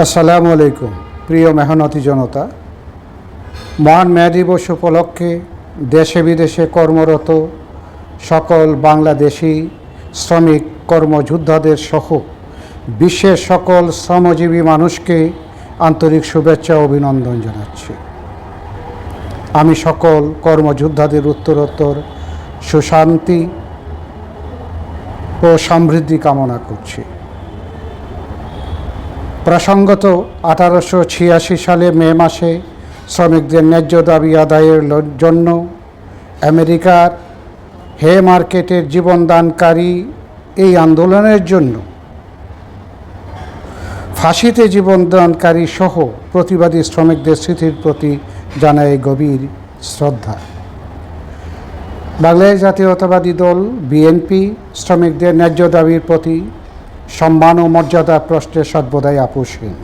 আসসালামু আলাইকুম, প্রিয় মেহনতি জনতা। মহান মে দিবস উপলক্ষে দেশে বিদেশে কর্মরত সকল বাংলাদেশি শ্রমিক, কর্মযোদ্ধাদের সহ বিশ্বের সকল শ্রমজীবী মানুষকে আন্তরিক শুভেচ্ছা অভিনন্দন জানাচ্ছি। আমি সকল কর্মযোদ্ধাদের উত্তরোত্তর সুশান্তি ও সমৃদ্ধি কামনা করছি। প্রসঙ্গত, আঠারোশো ছিয়াশি সালে মে মাসে শ্রমিকদের ন্যায্য দাবি আদায়ের জন্য আমেরিকার হে মার্কেটের জীবনদানকারী এই আন্দোলনের জন্য ফাঁসিতে জীবনদানকারী সহ প্রতিবাদী শ্রমিকদের স্মৃতির প্রতি জানায় গভীর শ্রদ্ধা। বাংলাদেশ জাতীয়তাবাদী দল, বিএনপি, শ্রমিকদের ন্যায্য দাবির প্রতি সম্মান ও মর্যাদা প্রশ্নে সর্বদাই আপোষহীন।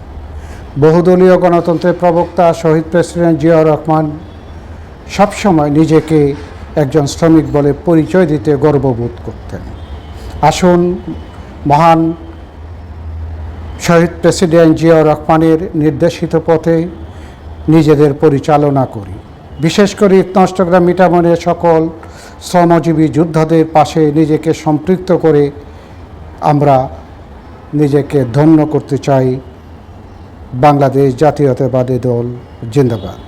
বহুদলীয় গণতন্ত্রের প্রবক্তা শহীদ প্রেসিডেন্ট জিয়াউর রহমান সবসময় নিজেকে একজন শ্রমিক বলে পরিচয় দিতে গর্ববোধ করতেন। আসুন, মহান শহীদ প্রেসিডেন্ট জিয়াউর রহমানের নির্দেশিত পথে নিজেদের পরিচালনা করি। বিশেষ করে নষ্টগ্রাম মিটামনে সকল শ্রমজীবী যোদ্ধাদের পাশে নিজেকে সম্পৃক্ত করে আমরা নিজেকে ধন্য করতে চাই বাংলাদেশ জাতীয়তাবাদী দল জিন্দাবাদ।